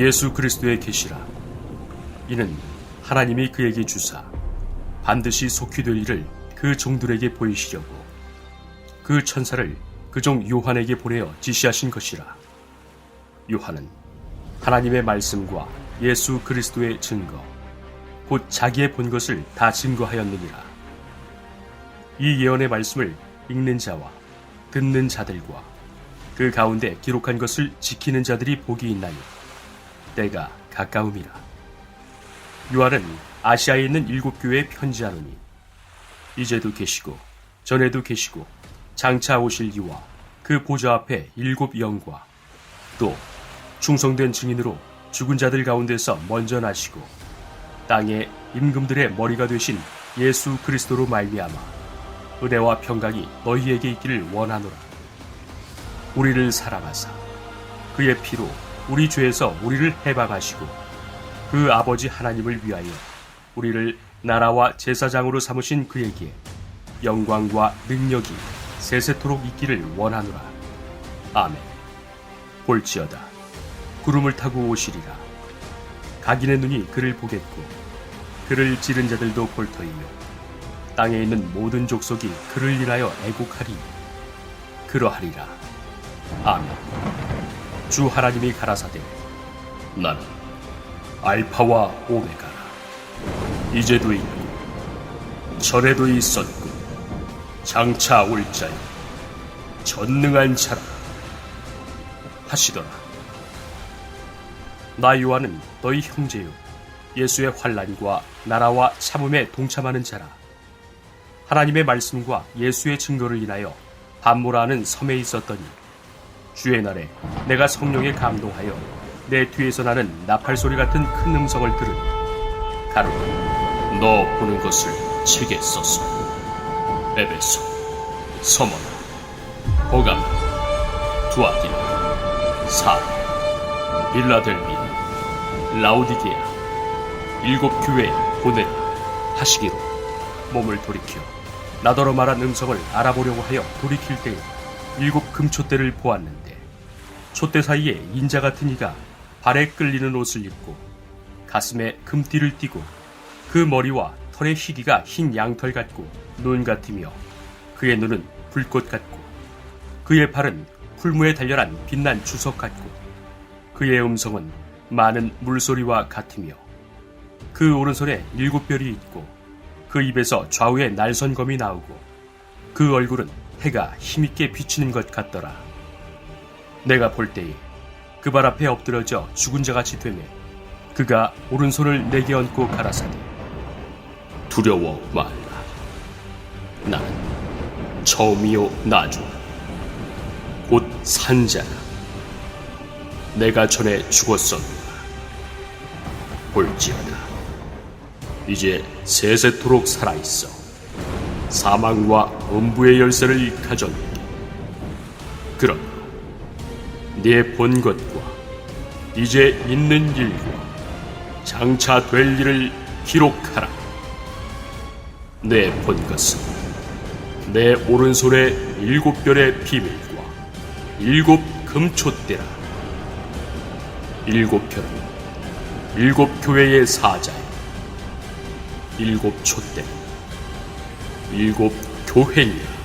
예수 그리스도의 계시라. 이는 하나님이 그에게 주사 반드시 속히 될 일을 그 종들에게 보이시려고 그 천사를 그 종 요한에게 보내어 지시하신 것이라. 요한은 하나님의 말씀과 예수 그리스도의 증거 곧 자기의 본 것을 다 증거하였느니라. 이 예언의 말씀을 읽는 자와 듣는 자들과 그 가운데 기록한 것을 지키는 자들이 복이 있나니 때가 가까움이라. 요한은 아시아에 있는 일곱 교회에 편지하노니 이제도 계시고 전에도 계시고 장차 오실 이와 그 보좌 앞에 일곱 영과 또 충성된 증인으로 죽은 자들 가운데서 먼저 나시고 땅의 임금들의 머리가 되신 예수 그리스도로 말미암아 은혜와 평강이 너희에게 있기를 원하노라. 우리를 사랑하사 그의 피로 우리 죄에서 우리를 해방하시고 그 아버지 하나님을 위하여 우리를 나라와 제사장으로 삼으신 그에게 영광과 능력이 세세토록 있기를 원하노라. 아멘. 볼지어다. 구름을 타고 오시리라. 각인의 눈이 그를 보겠고 그를 찌른 자들도 볼 터이며 땅에 있는 모든 족속이 그를 인하여 애곡하리. 그러하리라. 아멘. 주 하나님이 가라사대 나는 알파와 오메가라. 이제도 있고 전에도 있었고 장차 올 자요 전능한 자라 하시더라. 나 요한은 너희 형제요 예수의 환란과 나라와 참음에 동참하는 자라. 하나님의 말씀과 예수의 증거를 인하여 반모라는 섬에 있었더니 주의 날에 내가 성령에 감동하여 내 뒤에서 나는 나팔 소리 같은 큰 음성을 들으니 가로로 너 보는 것을 책에 썼소 에베소 서머나 보가마 두아디나 사 빌라델비아 라우디게아 일곱 교회에 보내라 하시기로 몸을 돌이켜 나더러 말한 음성을 알아보려고 하여 돌이킬 때에 일곱 금촛대를 보았는데 촛대 사이에 인자 같은 이가 발에 끌리는 옷을 입고 가슴에 금띠를 띠고 그 머리와 털의 희기가 흰 양털 같고 눈 같으며 그의 눈은 불꽃 같고 그의 발은 풀무에 달려난 빛난 주석 같고 그의 음성은 많은 물소리와 같으며 그 오른손에 일곱 별이 있고 그 입에서 좌우에 날선검이 나오고 그 얼굴은 해가 힘있게 비치는 것 같더라. 내가 볼 때에 그 발 앞에 엎드려져 죽은 자같이 되매 그가 오른손을 내게 얹고 가라사대 두려워 말라. 나는 처음이요 나중 곧 산자라. 내가 전에 죽었었노라. 볼지어다. 이제 세세토록 살아있어. 사망과 음부의 열쇠를 가졌노니. 그러므로 네 본 것과 이제 있는 일과 장차 될 일을 기록하라. 내 본 것은 내 오른손의 일곱 별의 비밀과 일곱 금촛대라. 일곱 별은 일곱 교회의 사자요. 일곱 촛대 일곱 교회니라.